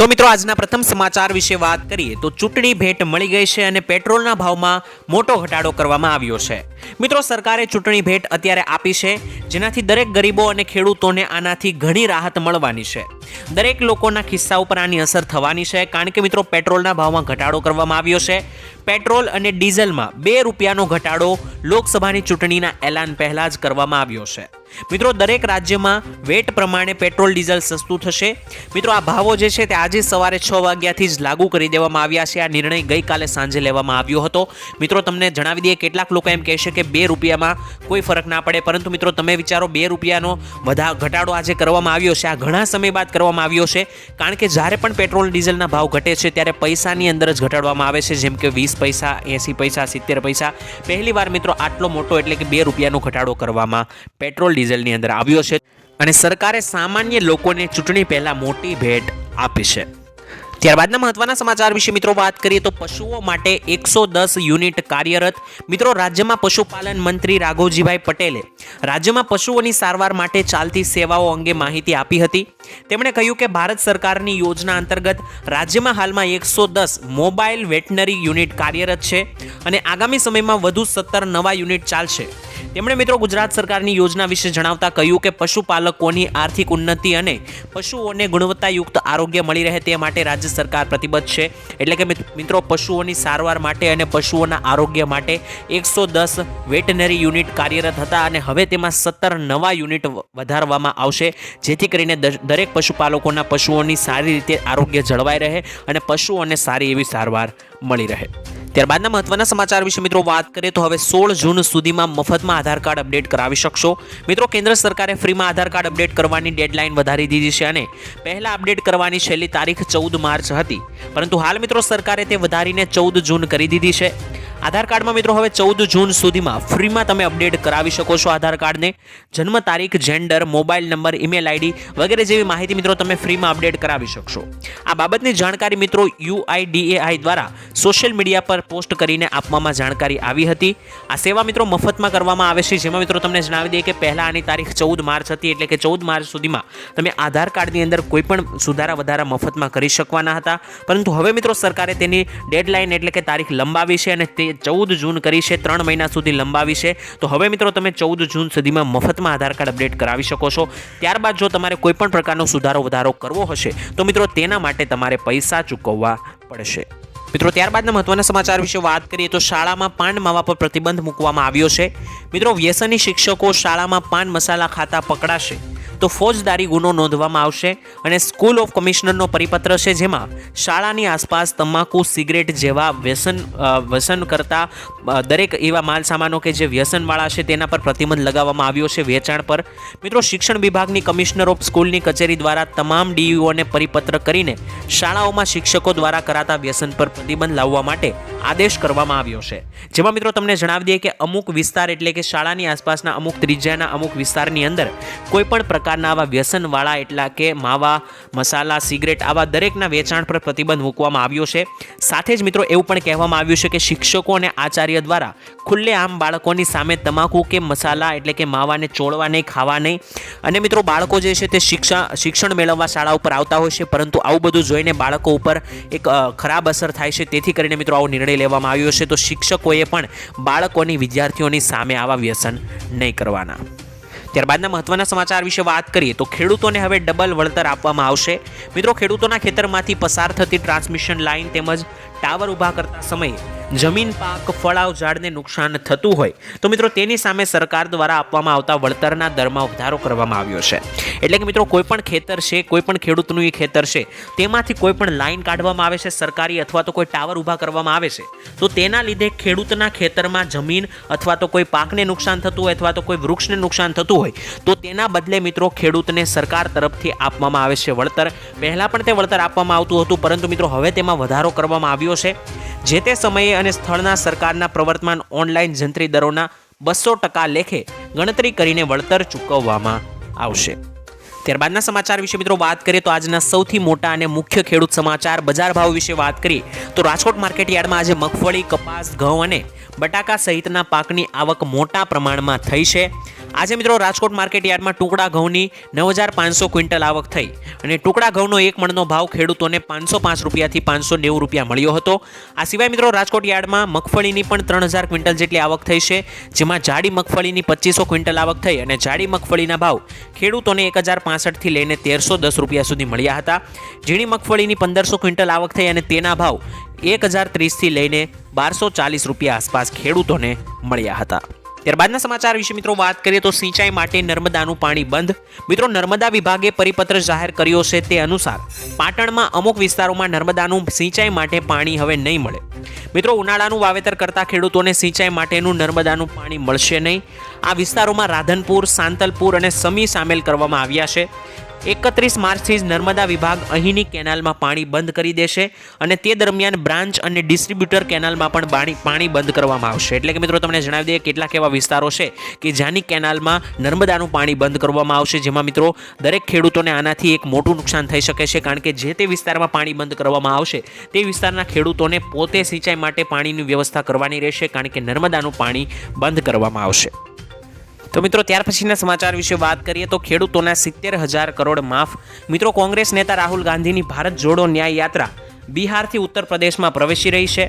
તો મિત્રો, આજના પ્રથમ સમાચાર વિશે વાત કરીએ તો ચૂંટણી ભેટ મળી ગઈ છે અને પેટ્રોલના ભાવમાં મોટો ઘટાડો કરવામાં આવ્યો છે. મિત્રો, સરકારે ચૂંટણી ભેટ અત્યારે આપી છે, જેનાથી દરેક ગરીબો અને ખેડૂતોને આનાથી ઘણી રાહત મળવાની છે. દરેક લોકોના ખિસ્સા ઉપર આની અસર થવાની છે, કારણ કે મિત્રો, પેટ્રોલના ભાવમાં ઘટાડો કરવામાં આવ્યો છે. પેટ્રોલ અને ડીઝલમાં બે રૂપિયાનો ઘટાડો લોકસભાની ચૂંટણીના એલાન પહેલાં જ કરવામાં આવ્યો છે. મિત્રો, દરેક રાજ્યમાં વેટ પ્રમાણે પેટ્રોલ, ડીઝલ સસ્તું થશે. મિત્રો, આ ભાવો જે છે તે આજે સવારે છ વાગ્યાથી જ લાગુ કરી દેવામાં આવ્યા છે. આ નિર્ણય ગઈકાલે સાંજે લેવામાં આવ્યો હતો. મિત્રો, તમને જણાવી દઈએ, કેટલાક લોકો એમ કહેશે કે બે રૂપિયામાં કોઈ ફરક ના પડે. પરંતુ મિત્રો, તમે વિચારો, બે રૂપિયાનો વધા ઘટાડો આજે કરવામાં આવ્યો છે. આ ઘણા સમય બાદ કરવામાં આવ્યો છે. કારણ કે જ્યારે પણ પેટ્રોલ, ડીઝલના ભાવ ઘટે છે, ત્યારે પૈસાની અંદર જ ઘટાડવામાં આવે છે. જેમ કે વીસ પૈસા, એંસી પૈસા, સિત્તેર પૈસા. પહેલીવાર મિત્રો, આટલો મોટો એટલે કે બે રૂપિયાનો ઘટાડો કરવામાં પેટ્રોલ ડીઝલની અંદર આવ્યો છે અને સરકારે સામાન્ય લોકોને ચૂંટણી પહેલા મોટી ભેટ આપી છે. ત્યારબાદના મહત્વના સમાચાર વિશે મિત્રો વાત કરીએ તો પશુઓ માટે એકસો દસ યુનિટ કાર્યરત મિત્રો રાજ્યમાં પશુપાલન મંત્રી રાઘવજીભાઈ પટેલે રાજ્યમાં પશુઓની સારવાર માટે ચાલતી સેવાઓ અંગે માહિતી આપી હતી. તેમણે કહ્યું કે ભારત સરકારની યોજના અંતર્ગત રાજ્યમાં હાલમાં એકસો દસ મોબાઈલ વેટનરી યુનિટ કાર્યરત છે અને આગામી સમયમાં વધુ સત્તર નવા યુનિટ ચાલશે. તેમણે મિત્રો ગુજરાત સરકારની યોજના વિશે જણાવતા કહ્યું કે પશુપાલકોની આર્થિક ઉન્નતિ અને પશુઓને ગુણવત્તાયુક્ત આરોગ્ય મળી રહે તે માટે રાજ્ય સરકાર પ્રતિબદ્ધ છે. એટલે કે મિત્રો, પશુઓની સારવાર માટે અને પશુઓના આરોગ્ય માટે એકસો દસ વેટનરી યુનિટ કાર્યરત હતા અને હવે તેમાં સત્તર નવા યુનિટ વધારવામાં આવશે. જેથી કરીને દરેક પશુપાલકોના પશુઓની સારી રીતે આરોગ્ય જળવાઈ રહે અને પશુઓને સારી એવી સારવાર મળી રહે. ત્યારબાદના મહત્વના સમાચાર વિશે મિત્રો વાત કરીએ તો હવે સોળ જૂન સુધીમાં મફતમાં આધાર કાર્ડ અપડેટ કરાવી શકશો. મિત્રો, કેન્દ્ર સરકારે ફ્રીમાં આધાર કાર્ડ અપડેટ કરવાની ડેડલાઇન વધારી દીધી છે અને પહેલા અપડેટ કરવાની છેલ્લી તારીખ ચૌદ માર્ચ હતી. પરંતુ હાલ મિત્રો, સરકારે તે વધારીને ચૌદ જૂન કરી દીધી છે. આધાર કાર્ડમાં મિત્રો હવે ચૌદ જૂન સુધીમાં ફ્રીમાં તમે અપડેટ કરાવી શકો છો આધાર કાર્ડને. જન્મ તારીખ gender mobile number email ID વગેરે જેવી માહિતી મિત્રો તમે ફ્રીમાં અપડેટ કરાવી શકશો. આ બાબતની જાણકારી મિત્રો યુઆઈડીએઆઈ દ્વારા સોશિયલ મીડિયા પર પોસ્ટ કરીને આપવામાં જાણકારી આવી હતી. આ સેવા મિત્રો મફતમાં કરવામાં આવે છે. જેમાં મિત્રો તમને જણાવી દઈએ કે પહેલાં આની તારીખ ચૌદ માર્ચ હતી એટલે કે ચૌદ માર્ચ સુધીમાં તમે આધાર કાર્ડની અંદર કોઈપણ સુધારા વધારા મફતમાં કરી શકવાના હતા. પરંતુ હવે મિત્રો સરકારે તેની ડેડલાઇન એટલે કે તારીખ લંબાવી છે અને તે ચૌદ જૂન કરી છે, ત્રણ મહિના સુધી લંબાવી છે. તો હવે મિત્રો તમે ચૌદ જૂન સુધીમાં મફતમાં આધાર કાર્ડ અપડેટ કરાવી શકો છો. ત્યારબાદ જો તમારે કોઈપણ પ્રકારનો સુધારો વધારો કરવો હશે, તો મિત્રો તેના માટે તમારે પૈસા ચૂકવવા પડશે. મિત્રો ત્યારબાદના મહત્વના સમાચાર વિશે વાત કરીએ તો શાળામાં પાન માવા પર પ્રતિબંધ મૂકવામાં આવ્યો છે. મિત્રો વ્યસની શિક્ષકો શાળામાં પાન મસાલા ખાતા પકડાશે તો ફોજદારી ગુનો નોંધવામાં આવશે અને સ્કૂલ ઓફ કમિશનરનો પરિપત્ર છે જેમાં શાળાની આસપાસ તમાકુ, સિગરેટ જેવા વ્યસન વ્યસન કરતા દરેક એવા માલસામાનો કે જે વ્યસનવાળા છે તેના પર પ્રતિબંધ લગાવવામાં આવ્યો છે વેચાણ પર. મિત્રો શિક્ષણ વિભાગની કમિશનર ઓફ સ્કૂલની કચેરી દ્વારા તમામ ડીયુઓને પરિપત્ર કરીને શાળાઓમાં શિક્ષકો દ્વારા કરાતા વ્યસન પર પ્રતિબંધ લાવવા માટે આદેશ કરવામાં આવ્યો છે. જેમાં મિત્રો તમને જણાવી દઈએ કે અમુક વિસ્તાર એટલે કે શાળાની આસપાસના અમુક ત્રિજ્યાના અમુક વિસ્તારની અંદર કોઈ પણ પ્રકારના આવા વ્યસનવાળા એટલા કે માવા, મસાલા, સિગરેટ આવા દરેકના વેચાણ પર પ્રતિબંધ મૂકવામાં આવ્યો છે. સાથે જ મિત્રો એવું પણ કહેવામાં આવ્યું છે કે શિક્ષકો અને આચાર્ય દ્વારા ખુલ્લેઆમ બાળકોની સામે તમાકુ કે મસાલા એટલે કે માવાને ચોળવા નહીં ખાવા નહીં અને મિત્રો બાળકો જે છે તે શિક્ષા, શિક્ષણ મેળવવા શાળા ઉપર આવતા હોય છે, પરંતુ આવું બધું જોઈને બાળકો ઉપર એક ખરાબ અસર થાય છે. તેથી કરીને મિત્રો આવો નિર્ણય લેવામાં આવ્યો છે. તો શિક્ષકોએ પણ બાળકોની વિદ્યાર્થીઓની સામે આવા વ્યસન નહીં કરવાના. ત્યારબાદના મહત્વના સમાચાર વિશે વાત કરીએ તો ખેડૂતોને હવે ડબલ વળતર આપવામાં આવશે. મિત્રો, ખેડૂતોના ખેતરમાંથી પસાર થતી ટ્રાન્સમિશન લાઇન તેમજ ટાવર ઊભા કરતા સમયે જમીન પાક, ફળાવ, ઝાડને નુકસાન થતું હોય, તો મિત્રો તેની સામે સરકાર દ્વારા આપવામાં આવતા વળતરના દરમાં વધારો કરવામાં આવ્યો છે. એટલે કે મિત્રો કોઈ પણ ખેતર છે, કોઈ પણ ખેડૂતનું એ ખેતર છે, તેમાંથી કોઈ પણ લાઈન કાઢવામાં આવે છે સરકારી અથવા તો કોઈ ટાવર ઊભા કરવામાં આવે છે, તો તેના લીધે ખેડૂતના ખેતરમાં જમીન અથવા તો કોઈ પાકને નુકસાન થતું હોય અથવા તો કોઈ વૃક્ષને નુકસાન થતું હોય, તો તેના બદલે મિત્રો ખેડૂતને સરકાર તરફથી આપવામાં આવે છે વળતર. પહેલાં પણ તે વળતર આપવામાં આવતું હતું, પરંતુ મિત્રો હવે તેમાં વધારો કરવામાં આવ્યો છે. જે તે સમયે અને સ્થળના સરકારના પ્રવર્તમાન ઓનલાઈન જંત્રી દરોના બસો ટકા લેખે ગણતરી કરીને વળતર ચૂકવવામાં આવશે. ત્યારબાદના સમાચાર વિશે મિત્રો વાત કરીએ તો આજના સૌથી મોટા અને મુખ્ય ખેડૂત સમાચાર બજાર ભાવ વિશે વાત કરીએ તો રાજકોટ માર્કેટ યાર્ડમાં આજે મગફળી, કપાસ, ઘઉં અને બટાકા સહિતના પાકની આવક મોટા પ્રમાણમાં થઈ છે. આજે મિત્રો રાજકોટ માર્કેટ યાર્ડમાં ટુકડા ઘઉંની નવ હજાર પાંચસો ક્વિન્ટલ આવક થઈ અને ટુકડા ઘઉંનો એક મણનો ભાવ ખેડૂતોને પાંચસો પાંચ રૂપિયાથી પાંચસો નેવું રૂપિયા મળ્યો હતો. આ સિવાય મિત્રો રાજકોટ યાર્ડમાં મગફળીની પણ ત્રણ હજાર ક્વિન્ટલ જેટલી આવક થઈ છે, જેમાં જાડી મગફળીની પચીસો ક્વિન્ટલ આવક થઈ અને જાડી મગફળીના ભાવ ખેડૂતોને એક હજાર પાસઠથી લઈને તેરસો દસ રૂપિયા સુધી મળ્યા હતા. ઝીણી મગફળીની પંદરસો ક્વિન્ટલ આવક થઈ અને તેના ભાવ એક હજાર ત્રીસથી લઈને બારસો ચાલીસ રૂપિયા આસપાસ ખેડૂતોને મળ્યા હતા. ત્યારબાદના સમાચાર વિશે મિત્રો વાત કરીએ તો સિંચાઈ માટે નર્મદાનું પાણી બંધ. મિત્રો, નર્મદા વિભાગે પરિપત્ર જાહેર કર્યો છે તે અનુસાર પાટણમાં અમુક વિસ્તારોમાં નર્મદાનું સિંચાઈ માટે પાણી હવે નહીં મળે. મિત્રો, ઉનાળાનું વાવેતર કરતા ખેડૂતોને સિંચાઈ માટેનું નર્મદાનું પાણી મળશે નહીં. આ વિસ્તારોમાં રાધનપુર, સાંતલપુર અને સમી સામેલ કરવામાં આવ્યા છે. એકત્રીસ માર્ચથી જ નર્મદા વિભાગ અહીંની કેનાલમાં પાણી બંધ કરી દેશે અને તે દરમિયાન બ્રાન્ચ અને ડિસ્ટ્રીબ્યુટર કેનાલમાં પણ પાણી પાણી બંધ કરવામાં આવશે. એટલે કે મિત્રો, તમને જણાવી દઈએ કેટલાક એવા વિસ્તારો છે કે જ્યાંની કેનાલમાં નર્મદાનું પાણી બંધ કરવામાં આવશે. જેમાં મિત્રો, દરેક ખેડૂતોને આનાથી એક મોટું નુકસાન થઈ શકે છે, કારણ કે જે તે વિસ્તારમાં પાણી બંધ કરવામાં આવશે, તે વિસ્તારના ખેડૂતોને પોતે સિંચાઈ માટે પાણીની વ્યવસ્થા કરવાની રહેશે, કારણ કે નર્મદાનું પાણી બંધ કરવામાં આવશે. તો મિત્રો, ત્યાર પછીના સમાચાર વિશે વાત કરીએ તો ખેડૂતોના સિત્તેર હજાર કરોડ માફ. મિત્રો, કોંગ્રેસ નેતા રાહુલ ગાંધીની ભારત જોડો ન્યાય યાત્રા બિહારથી ઉત્તર પ્રદેશમાં પ્રવેશી રહી છે.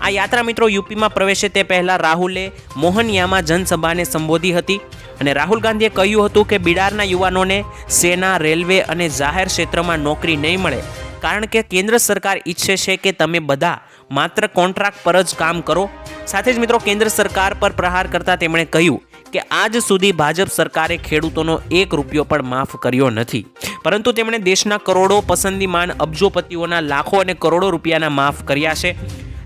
આ યાત્રા મિત્રો યુપીમાં પ્રવેશે તે પહેલાં રાહુલે મોહનિયામાં જનસભાને સંબોધી હતી અને રાહુલ ગાંધીએ કહ્યું હતું કે બિડારના યુવાનોને સેના, રેલવે અને જાહેર ક્ષેત્રમાં નોકરી નહીં મળે. કારણ કે કેન્દ્ર સરકાર ઈચ્છે છે કે તમે બધા માત્ર કોન્ટ્રાક્ટ પર જ કામ કરો. સાથે જ મિત્રો, કેન્દ્ર સરકાર પર પ્રહાર કરતાં તેમણે કહ્યું કે આજ સુધી ભાજપ સરકારે ખેડૂતોનો એક રૂપિયો પણ માફ કર્યો નથી. પરંતુ તેમણે દેશના કરોડો પસંદીમાન અબજોપતિઓના લાખો અને કરોડો રૂપિયાના માફ કર્યા છે.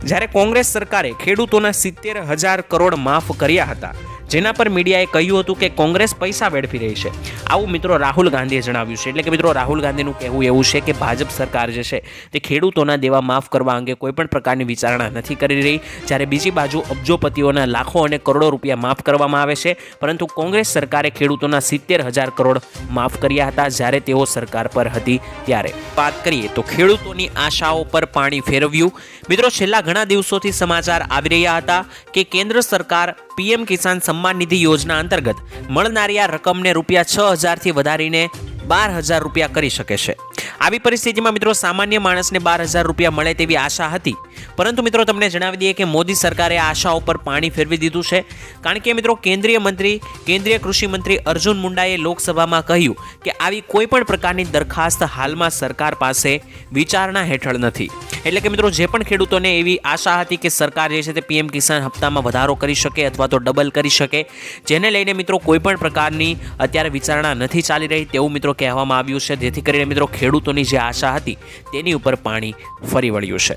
જ્યારે કોંગ્રેસ સરકારે ખેડૂતોના સિત્તેર હજાર કરોડ માફ કર્યા હતા જેના પર મીડિયાએ કહ્યું હતું કે કોંગ્રેસ પૈસા વેડફી રહી છે. આવું મિત્રો રાહુલ ગાંધીએ જણાવ્યું છે. એટલે કે મિત્રો રાહુલ ગાંધીનું કહેવું એવું છે કે ભાજપ સરકાર જે છે તે ખેડૂતોના દેવા માફ કરવા અંગે કોઈપણ પ્રકારની વિચારણા નથી કરી રહી. જ્યારે બીજી બાજુ અબજોપતિઓના લાખો અને કરોડો રૂપિયા માફ કરવામાં આવે છે. પરંતુ કોંગ્રેસ સરકારે ખેડૂતોના સિત્તેર હજાર કરોડ માફ કર્યા હતા જ્યારે તેઓ સરકાર પર હતી. ત્યારે વાત કરીએ તો ખેડૂતોની આશાઓ પર પાણી ફેરવ્યું. મિત્રો છેલ્લા ઘણા દિવસોથી સમાચાર આવી રહ્યા હતા કે કેન્દ્ર સરકાર પીએમ કિસાન સન્માન નિધિ યોજના અંતર્ગત મળનારી આ રકમને રૂપિયા છ હજારથી વધારીને બાર હજાર રૂપિયા કરી શકે છે. આવી પરિસ્થિતિમાં મિત્રો સામાન્ય માણસને બાર હજાર રૂપિયા મળે તેવી આશા હતી. પરંતુ મિત્રો તમને જણાવી દઈએ કે મોદી સરકારે આ આશા ઉપર પાણી ફેરવી દીધું છે. કારણ કે મિત્રો કેન્દ્રીય મંત્રી, કેન્દ્રીય કૃષિ મંત્રી અર્જુન મુંડાએ લોકસભામાં કહ્યું કે આવી કોઈ પણ પ્રકારની દરખાસ્ત હાલમાં સરકાર પાસે વિચારણા હેઠળ નથી. એટલે કે મિત્રો જે પણ ખેડૂતોને એવી આશા હતી કે સરકાર જે છે તે પીએમ કિસાન હપ્તામાં વધારો કરી શકે અથવા તો ડબલ કરી શકે, જેને લઈને મિત્રો કોઈ પણ પ્રકારની અત્યારે વિચારણા નથી ચાલી રહી તેવું મિત્રો કહેવામાં આવ્યું છે. જેથી કરીને મિત્રો ખેડૂતોની જે આશા હતી તેની ઉપર પાણી ફરી વળ્યું છે.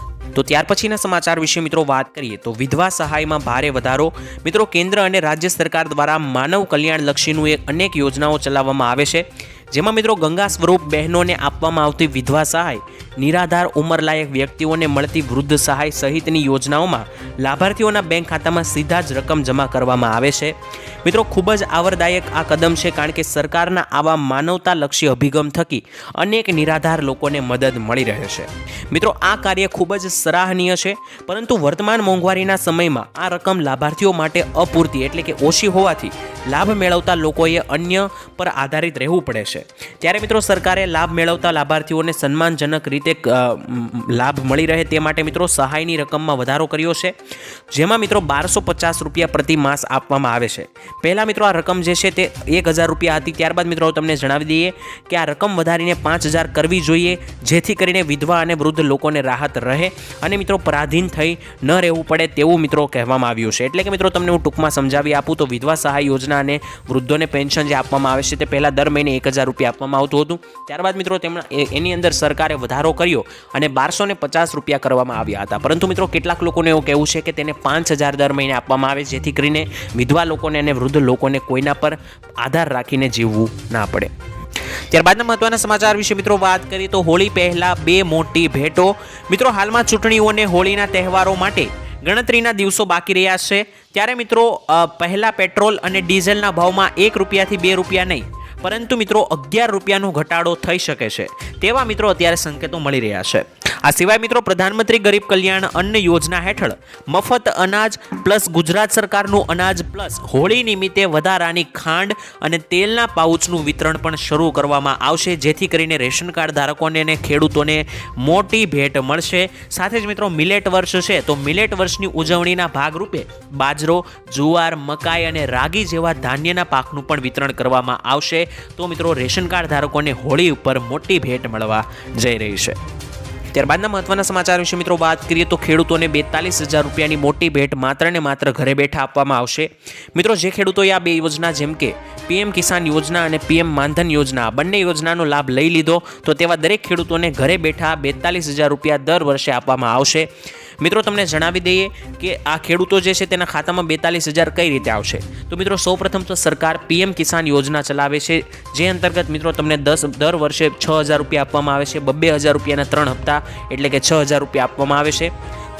તો ત્યાર પછીના સમાચાર વિશે મિત્રો વાત કરીએ તો વિધવા સહાયમાં ભારે વધારો. મિત્રો, કેન્દ્ર અને રાજ્ય સરકાર દ્વારા માનવ કલ્યાણ લક્ષીનું એક અનેક યોજનાઓ ચલાવવામાં આવે છે. જેમાં મિત્રો ગંગા સ્વરૂપ બહેનોને આપવામાં આવતી વિધવા સહાય નિરાધાર, ઉંમરલાયક વ્યક્તિઓને મળતી વૃદ્ધ સહાય સહિતની યોજનાઓમાં લાભાર્થીઓના બેંક ખાતામાં સીધા જ રકમ જમા કરવામાં આવે છે. મિત્રો, ખૂબ જ આવરદાયક આ કદમ છે કારણ કે સરકારના આવા માનવતાલક્ષી અભિગમ થકી અનેક નિરાધાર લોકોને મદદ મળી રહે છે. મિત્રો, આ કાર્ય ખૂબ જ સરાહનીય છે, પરંતુ વર્તમાન મોંઘવારીના સમયમાં આ રકમ લાભાર્થીઓ માટે અપૂરતી એટલે કે ઓછી હોવાથી લાભ મેળવતા લોકોએ અન્ય પર આધારિત રહેવું પડે છે. ત્યારે મિત્રો, સરકારે લાભ મેળવતા લાભાર્થીઓને સન્માનજનક રીતે મ, લાભ મળી રહે તે માટે મિત્રો સહાયની રકમમાં વધારો કર્યો છે. જેમાં મિત્રો બારસો પચાસ રૂપિયા પ્રતિ માસ આપવામાં આવે છે. પહેલાં મિત્રો આ રકમ જે છે તે એક હજાર રૂપિયા હતી. ત્યારબાદ મિત્રો તમને જણાવી દઈએ કે આ રકમ વધારીને પાંચ હજાર કરવી જોઈએ જેથી કરીને વિધવા અને વૃદ્ધ લોકોને રાહત રહે અને મિત્રો પરાધીન થઈ ન રહેવું પડે તેવું મિત્રો કહેવામાં આવ્યું છે. એટલે કે મિત્રો તમને હું ટૂંકમાં સમજાવી આપું તો વિધવા સહાય યોજના અને વૃદ્ધોને પેન્શન જે આપવામાં આવે છે તે પહેલાં દર મહિને એક હજાર રૂપિયા આપવામાં આવતું હતું. ત્યારબાદ મિત્રો તેમણે એની અંદર સરકારે વધારો કર્યો અને બારસો પચાસ રૂપિયા કરવામાં આવ્યા હતા. પરંતુ મિત્રો, કેટલાક લોકોને એવું કહેવું છે કે તેને પાંચ હજાર દર મહિને આપવામાં આવે, જેથી કરીને વિધવા લોકોને અને વૃદ્ધ લોકોને કોઈના પર આધાર રાખીને જીવવું ના પડે. ત્યારબાદના મહત્વના સમાચાર વિશે મિત્રો વાત કરીએ તો હોળી પહેલા બે મોટી ભેટો. મિત્રો, હાલમાં ચૂંટણીઓને હોળીના તહેવારો માટે ગણતરીના દિવસો બાકી રહ્યા છે. ત્યારે મિત્રો પહેલા પેટ્રોલ અને ડીઝલના ભાવમાં એક રૂપિયાથી બે રૂપિયા નહીં પરંતુ મિત્રો, અગિયાર રૂપિયાનો ઘટાડો થઈ શકે છે. તેવા મિત્રો અત્યારે સંકેતો મળી રહ્યા છે. આ સિવાય મિત્રો, પ્રધાનમંત્રી ગરીબ કલ્યાણ અન્ન યોજના હેઠળ મફત અનાજ પ્લસ ગુજરાત સરકારનું અનાજ પ્લસ હોળી નિમિત્તે વધારાની ખાંડ અને તેલના પાઉચનું વિતરણ પણ શરૂ કરવામાં આવશે, જેથી કરીને રેશન કાર્ડ ધારકોને અને ખેડૂતોને મોટી ભેટ મળશે. સાથે જ મિત્રો, મિલેટ વર્ષ છે, તો મિલેટ વર્ષની ઉજવણીના ભાગરૂપે બાજરો, જુવાર, મકાઈ અને રાગી જેવા ધાન્યના પાકનું પણ વિતરણ કરવામાં આવશે. તો મિત્રો રેશન કાર્ડ ધારકોને હોળી ઉપર મોટી ભેટ મળવા જઈ રહી છે. ત્યારબાદના મહત્વના સમાચાર વિશે મિત્રો વાત કરીએ તો ખેડૂતોને બેતાલીસ હજાર રૂપિયાની મોટી ભેટ માત્ર ને માત્ર ઘરે બેઠા આપવામાં આવશે. મિત્રો જે ખેડૂતોએ આ બે યોજના જેમ કે પીએમ કિસાન યોજના અને પીએમ માનધન યોજના બંને યોજનાનો લાભ લઈ લીધો, તો તેવા દરેક ખેડૂતોને ઘરે બેઠા બેતાલીસ હજાર રૂપિયા દર વર્ષે આપવામાં આવશે. મિત્રો, તમને જણાવી દઈએ કે આ ખેડૂતો જે છે તેના ખાતામાં બેતાલીસ હજાર કઈ રીતે આવશે? તો મિત્રો, સૌપ્રથમ તો સરકાર પીએમ કિસાન યોજના ચલાવે છે, જે અંતર્ગત મિત્રો તમને દસ, દર વર્ષે છ હજાર રૂપિયા આપવામાં આવે છે, બબ્બે હજાર રૂપિયાના ત્રણ હપ્તા એટલે કે છ હજાર રૂપિયા આપવામાં આવે છે.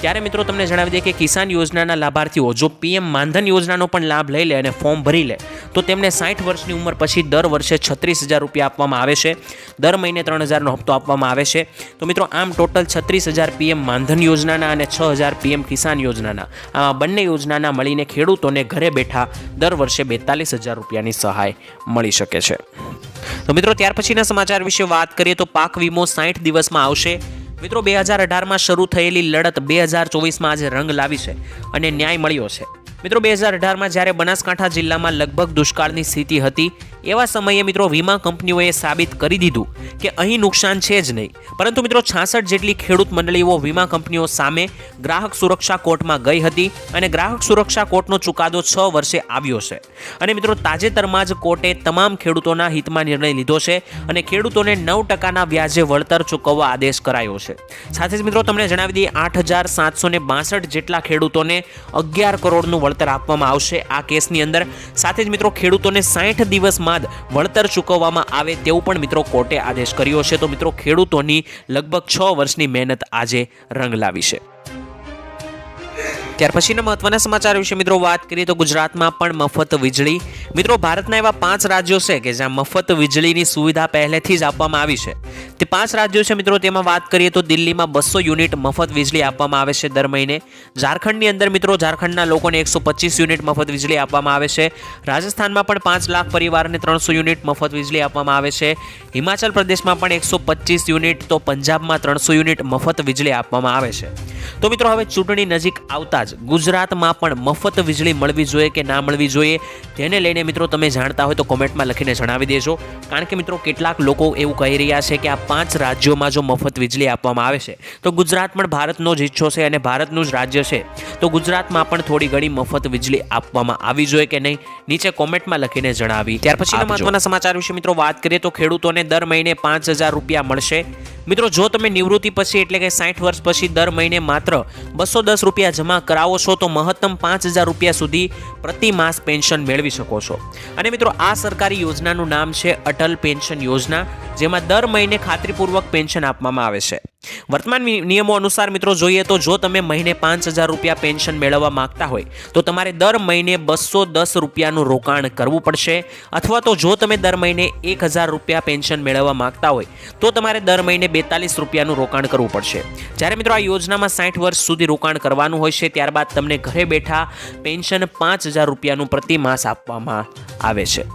ત્યારે મિત્રો, તમને જણાવી દઈએ કે કિસાન યોજનાના લાભાર્થીઓ, જો પીએમ માનધન યોજનાનો પણ લાભ લઈ લે અને ફોર્મ ભરી લે તો તેમને સાઠ વર્ષની ઉંમર પછી દર વર્ષે છત્રીસ હજાર રૂપિયા આપવામાં આવે છે. દર મહિને ત્રણ હજારનો હપ્તો આપવામાં આવે છે. તો મિત્રો, આમ ટોટલ છત્રીસ હજાર પીએમ માનધન યોજનાના અને છ હજાર પીએમ કિસાન યોજનાના. આ બંને યોજનાના મળીને ખેડૂતોને ઘરે બેઠા દર વર્ષે બેતાલીસ હજાર રૂપિયાની સહાય મળી શકે છે. તો મિત્રો, ત્યાર પછીના સમાચાર વિશે વાત કરીએ તો પાક વીમો સાઠ દિવસમાં આવશે. મિત્રો, બે હજાર અઢારમાં શરૂ થયેલી લડત બે હજાર ચોવીસમાં આજે રંગ લાવી છે અને ન્યાય મળ્યો છે. મિત્રો, બે હજાર અઢારમાં જ્યારે બનાસકાંઠા જિલ્લામાં લગભગ દુષ્કાળની સ્થિતિ હતી, એવા સમયે મિત્રો વીમા કંપનીઓએ સાબિત કરી દીધું કે અહીં નુકસાન છે જ નહીં. પરંતુ મિત્રો, છાસઠ જેટલી ખેડૂત મંડળીઓ વીમા કંપનીઓ સામે ગ્રાહક સુરક્ષા કોર્ટમાં ગઈ હતી અને ગ્રાહક સુરક્ષા કોર્ટનો ચુકાદો છ વર્ષે આવ્યો છે. અને મિત્રો, તાજેતરમાં જ કોર્ટે તમામ ખેડૂતોના હિતમાં નિર્ણય લીધો છે અને ખેડૂતોને નવ ટકાના વ્યાજે વળતર ચૂકવવા આદેશ કરાયો છે. સાથે જ મિત્રો, તમને જણાવી દઈએ, આઠ હજાર સાતસો બાસઠ જેટલા ખેડૂતોને અગિયાર કરોડનું વળતર આપવામાં આવશે. આ કેસની અંદર સાથે જ મિત્રો ખેડૂતોને સાઠ દિવસમાં જ વળતર ચૂકવવામાં આવે તેવું પણ મિત્રો કોર્ટે આદેશ કર્યો છે. તો મિત્રો ખેડૂતોની લગભગ છ વર્ષની મહેનત આજે રંગ લાવી છે. ત્યાર પછીના મહત્વના સમાચાર વિશે મિત્રો વાત કરીએ તો ગુજરાતમાં પણ મફત વીજળી. મિત્રો ભારતના એવા પાંચ રાજ્યો છે કે જ્યાં મફત વીજળીની સુવિધા પહેલેથી જ આપવામાં આવી છે. તે પાંચ રાજ્યો છે મિત્રો તેમાં વાત કરીએ તો દિલ્હીમાં બસો યુનિટ મફત વીજળી આપવામાં આવે છે દર મહિને. ઝારખંડની અંદર મિત્રો ઝારખંડના લોકોને એકસો પચીસ યુનિટ મફત વીજળી આપવામાં આવે છે. રાજસ્થાનમાં પણ પાંચ લાખ પરિવારને ત્રણસો યુનિટ મફત વીજળી આપવામાં આવે છે. હિમાચલ પ્રદેશમાં પણ એકસો પચીસ યુનિટ તો પંજાબમાં ત્રણસો યુનિટ મફત વીજળી આપવામાં આવે છે. તો મિત્રો હવે ચૂંટણી નજીક આવતા જ ગુજરાતમાં પણ મફત વીજળી મળવી જોઈએ કે ના મળવી જોઈએ તેને લઈને મિત્રો તમે જાણતા હોય તો કોમેન્ટમાં લખીને જણાવી દેજો. કારણ કે મિત્રો કેટલાક લોકો એવું કહી રહ્યા છે કે આ પાંચ રાજ્યોમાં જો મફત વીજળી આપવામાં આવે છે તો ગુજરાત પણ ભારતનો જ હિસ્સો છે અને ભારતનું જ રાજ્ય છે. તો ગુજરાતમાં પણ થોડી ઘણી મફત વીજળી આપવામાં આવી જોઈએ કે નહીં નીચે કોમેન્ટમાં લખીને જણાવી. ત્યાર પછી મહત્વના સમાચાર વિશે મિત્રો વાત કરીએ તો ખેડૂતોને દર મહિને પાંચ હજાર રૂપિયા મળશે. મિત્રો જો તમે નિવૃત્તિ પછી એટલે કે સાઠ વર્ષ પછી દર મહિને માત્ર બસો દસ રૂપિયા જમા કરાવો છો તો મહત્તમ પાંચ હજાર રૂપિયા સુધી પ્રતિ માસ પેન્શન મેળવી શકો છો. અને મિત્રો, આ સરકારી યોજનાનું નામ છે અટલ પેન્શન યોજના, જેમાં દર મહિને ખાતરીપૂર્વક પેન્શન આપવામાં આવે છે. વર્તમાન નિયમો અનુસાર મિત્રો જોઈએ તો જો તમે મહિને પાંચ હજાર રૂપિયા પેન્શન મેળવવા માંગતા હોય, તો તમારે દર મહિને બસો દસ રૂપિયાનું રોકાણ કરવું પડશે. અથવા તો જો તમે દર મહિને એક હજાર રૂપિયા પેન્શન મેળવવા માંગતા હોય, તો તમારે દર મહિને બેતાલીસ રૂપિયાનું રોકાણ કરવું પડશે. જ્યારે મિત્રો આ યોજનામાં સાઠ વર્ષ સુધી રોકાણ કરવાનું હોય છે, ત્યારબાદ તમને ઘરે બેઠા પેન્શન પાંચ હજાર રૂપિયાનું પ્રતિ માસ આપવામાં આવે છે.